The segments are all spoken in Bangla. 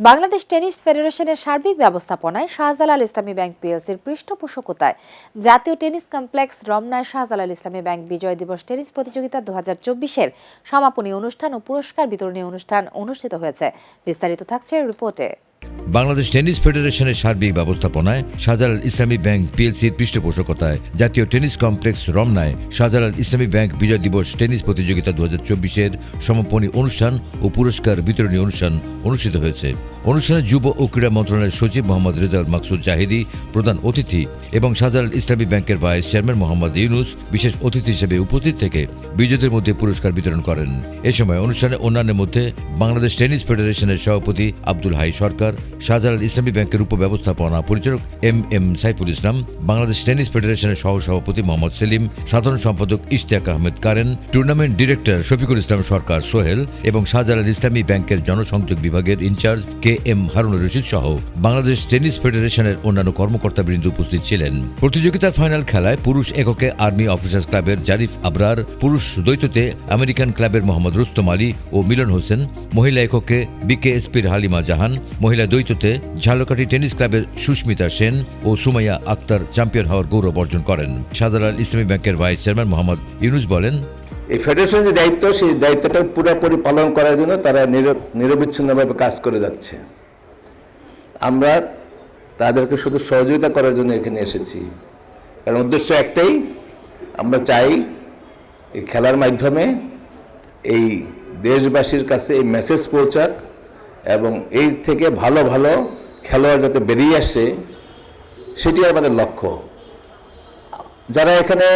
বাংলাদেশ টেনিস ফেডারেশনের সার্বিক ব্যবস্থাপনায় শাহজালাল ইসলামী ব্যাংক পিএলসির পৃষ্ঠপোষকতায় জাতীয় টেনিস কমপ্লেক্স রমনায় শাহজালাল ইসলামী ব্যাংক বিজয় দিবস টেনিস প্রতিযোগিতা দু হাজার চব্বিশের সমাপনী অনুষ্ঠান ও পুরস্কার বিতরণী অনুষ্ঠান অনুষ্ঠিত হয়েছে। বিস্তারিত থাকছে রিপোর্টে। বাংলাদেশ টেনিস ফেডারেশনের সার্বিক ব্যবস্থাপনায় শাহজালাল ইসলামী ব্যাংক পিএলসির পৃষ্ঠপোষকতায় জাতীয় টেনিস কমপ্লেক্স রমনায় শাহজালাল ইসলামী ব্যাংক বিজয় দিবস টেনিস প্রতিযোগিতা দু হাজার চব্বিশের সমাপনী অনুষ্ঠান ও পুরস্কার বিতরণী অনুষ্ঠান অনুষ্ঠিত হয়েছে। অনুষ্ঠানে যুব ও ক্রীড়া মন্ত্রণালয়ের সচিব মোহাম্মদ রেজাউল মাকসুদ জাহিদি প্রধান অতিথি এবং শাহজালাল ইসলামী ব্যাংকের ভাইস চেয়ারম্যান মোহাম্মদ ইউনুস বিশেষ অতিথি হিসেবে উপস্থিত থেকে বিজয়ীদের মধ্যে পুরস্কার বিতরণ করেন। এ সময় অনুষ্ঠানে অন্যান্যের মধ্যে বাংলাদেশ টেনিস ফেডারেশনের সভাপতি আব্দুল হাই সরকার শাহজালাল ইসলামী ব্যাংকের উপব্যবস্থাপনা পরিচালক M M Saiful Islam, Bangladesh tennis ফেডারেশনের সহ সভাপতি মোহাম্মদ সেলিম, সাধারণ সম্পাদক Ishtiaq Ahmed current, tournament director Shafiqul Islam Sarkar Sohel এবং শাহজালাল ইসলামী ব্যাংকের জনসংযোগ বিভাগের in charge K M Harunur Rashid সহ বাংলাদেশ টেনিস ফেডারেশনের অন্যান্য কর্মকর্তাবৃন্দ উপস্থিত ছিলেন। প্রতিযোগিতার ফাইনাল খেলায় পুরুষ এককে আর্মি অফিসার্স ক্লাবের জারিফ আবরার, পুরুষ দ্বৈততে আমেরিকান ক্লাবের মোহাম্মদ রুস্তম আলী ও মিলন হোসেন, মহিলা এককে বিকেএসপির হালিমা জাহান, মহিলা দ্বৈততে ঝালকাঠি টেনিস ক্লাবের সুস্মিতা সেন ও সুমাইয়া আক্তার চ্যাম্পিয়ন হওয়ার গৌরব অর্জন করেন। শাহজালাল ইসলামী ব্যাংকের ভাইস চেয়ারম্যান মোহাম্মদ ইউনুস বলেন, এই ফেডারেশনের যে দায়িত্ব, সেই দায়িত্বটা পুরোপুরি পালন করার জন্য তারা নির- নিরবিচ্ছিন্নভাবে কাজ করে যাচ্ছে। আমরা তাদেরকে শুধু সহযোগিতা করার জন্য এখানে এসেছি। কারণ উদ্দেশ্য একটাই, আমরা চাই এই খেলার মাধ্যমে এই দেশবাসীর কাছে এই মেসেজ পৌঁছাক এবং এই থেকে ভালো ভালো খেলোয়াড় যাতে বেরিয়ে আসে, সেটি আমাদের লক্ষ্য। যারা এখানে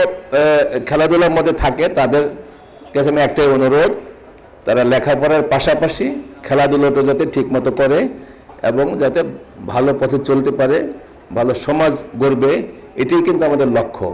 খেলাধুলার মধ্যে থাকে, তাদের কাছে আমি একটাই অনুরোধ, তারা লেখাপড়ার পাশাপাশি খেলাধুলাটা যাতে ঠিকমতো করে এবং যাতে ভালো পথে চলতে পারে, ভালো সমাজ গড়বে, এটাই কিন্তু আমাদের লক্ষ্য।